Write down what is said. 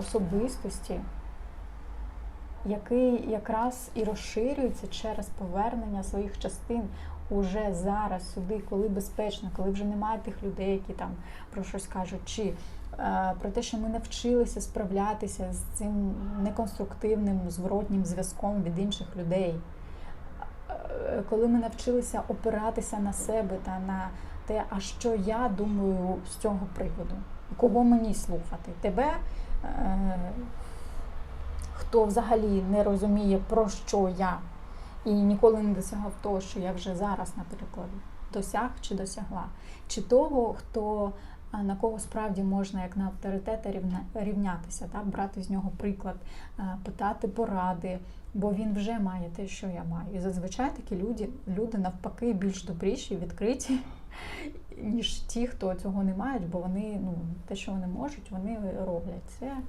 особистості, який якраз і розширюється через повернення своїх частин уже зараз сюди, коли безпечно, коли вже немає тих людей, які там про щось кажуть, чи е, про те, що ми навчилися справлятися з цим неконструктивним зворотнім зв'язком від інших людей. Е, Коли ми навчилися опиратися на себе та на те, а що я думаю з цього приводу, кого мені слухати, тебе, хто взагалі не розуміє, про що я, і ніколи не досягав того, що я вже зараз, наприклад, досяг чи досягла, чи того, хто на кого справді можна як на авторитета рівнятися, так? брати з нього приклад, питати поради, бо він вже має те, що я маю. І зазвичай такі люди, люди навпаки більш добріші, відкриті, ніж ті, хто цього не мають, бо вони ну, те, що вони можуть, вони роблять. Це